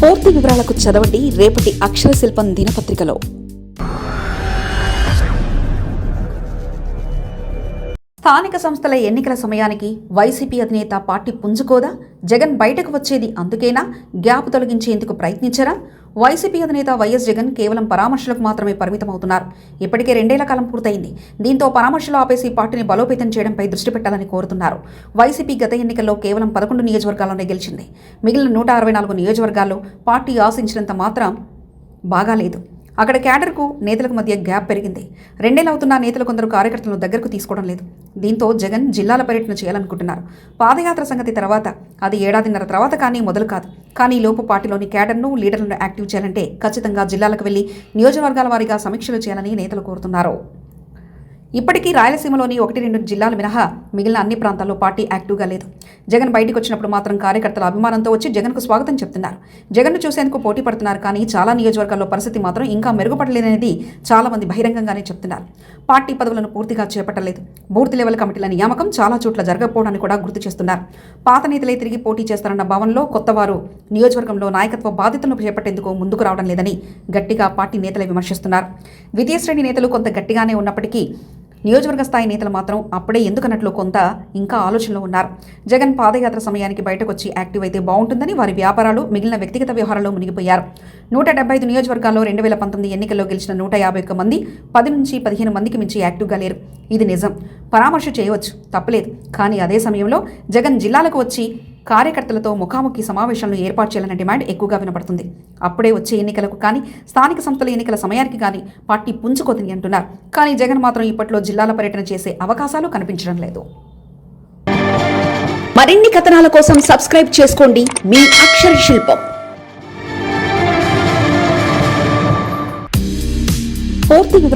పూర్తి వివరాలకు చదవండి రేపటి అక్షర శిల్పం దినపత్రికలో. స్థానిక సంస్థల ఎన్నికల సమయానికి వైసీపీ అధినేత పార్టీ పుంజుకోదా? జగన్ బయటకు వచ్చేది అందుకేనా? గ్యాప్ తొలగించేందుకు ప్రయత్నించారా? వైసీపీ అధినేత వైఎస్ జగన్ కేవలం పరామర్శలకు మాత్రమే పరిమితమవుతున్నారు. ఇప్పటికే రెండేళ్ళ కాలం పూర్తయింది. దీంతో పరామర్శలు ఆపేసి పార్టీని బలోపేతం చేయడంపై దృష్టి పెట్టాలని కోరుతున్నారు. వైసీపీ గత ఎన్నికల్లో కేవలం పదకొండు నియోజకవర్గాల్లోనే గెలిచింది. మిగిలిన నూట అరవై నాలుగు నియోజకవర్గాల్లో పార్టీ ఆశించినంత మాత్రం బాగాలేదు. అక్కడ క్యాడర్కు నేతలకు మధ్య గ్యాప్ పెరిగింది. రెండేళ్ళవుతున్న నేతలు కొందరు కార్యకర్తలను దగ్గరకు తీసుకోవడం లేదు. దీంతో జగన్ జిల్లాల పర్యటన చేయాలనుకుంటున్నారు. పాదయాత్ర సంగతి తర్వాత అది ఏడాదిన్నర తర్వాత కానీ మొదలు కాదు. కానీ లోపు పార్టీలోని క్యాడర్ను లీడర్లను యాక్టివ్ చేయాలంటే ఖచ్చితంగా జిల్లాలకు వెళ్ళి నియోజకవర్గాల వారీగా సమీక్షలు చేయాలని నేతలు కోరుతున్నారు. ఇప్పటికీ రాయలసీమలోని ఒకటి రెండు జిల్లాలు మినహా మిగిలిన అన్ని ప్రాంతాల్లో పార్టీ యాక్టివ్గా లేదు. జగన్ బయటికి వచ్చినప్పుడు మాత్రం కార్యకర్తల అభిమానంతో వచ్చి జగన్కు స్వాగతం చెప్తున్నారు. జగన్ను చూసేందుకు పోటీ పడుతున్నారు కానీ చాలా నియోజకవర్గాల్లో పరిస్థితి మాత్రం ఇంకా మెరుగుపడలేదనేది చాలామంది బహిరంగంగానే చెప్తున్నారు. పార్టీ పదవులను పూర్తిగా చేపట్టలేదు. బూర్తి లెవెల్ కమిటీల నియామకం చాలా చోట్ల జరగకపోవడాన్ని కూడా గుర్తు చేస్తున్నారు. పాత నేతలే తిరిగి పోటీ చేస్తారన్న భావనలో కొత్తవారు నియోజకవర్గంలో నాయకత్వ బాధ్యతలను చేపట్టేందుకు ముందుకు రావడం లేదని గట్టిగా పార్టీ నేతలే విమర్శిస్తున్నారు. ద్వితీయ శ్రేణి నేతలు కొంత గట్టిగానే ఉన్నప్పటికీ నియోజకవర్గ స్థాయి నేతలు మాత్రం అప్పుడే ఎందుకన్నట్లు కొంత ఇంకా ఆలోచనలో ఉన్నారు. జగన్ పాదయాత్ర సమయానికి బయటకు వచ్చి యాక్టివ్ అయితే బాగుంటుందని వారి వ్యాపారాలు మిగిలిన వ్యక్తిగత వ్యవహారాల్లో మునిగిపోయారు. నూట డెబ్బై ఐదు నియోజకవర్గాల్లో రెండు వేల పంతొమ్మిది ఎన్నికల్లో గెలిచిన నూట యాభై ఒక్క మంది పది నుంచి పదిహేను మందికి మించి యాక్టివ్గా లేరు. ఇది నిజం. పరామర్శ చేయవచ్చు తప్పలేదు. కానీ అదే సమయంలో జగన్ జిల్లాలకు వచ్చి కార్యకర్తలతో ముఖాముఖి సమావేశాలను ఏర్పాటు చేయాలనే డిమాండ్ ఎక్కువగా వినపడుతుంది. అప్పుడే వచ్చే ఎన్నికలకు కానీ స్థానిక సంస్థల ఎన్నికల సమయానికి కానీ పార్టీ పుంజుకోదని అంటున్నారు. కానీ జగన్ మాత్రం ఇప్పట్లో జిల్లాల పర్యటన చేసే అవకాశాలు కనిపించడం లేదు. మరిన్ని కథనాల కోసం సబ్స్క్రైబ్ చేసుకోండి. మీ అక్షర శిల్పం.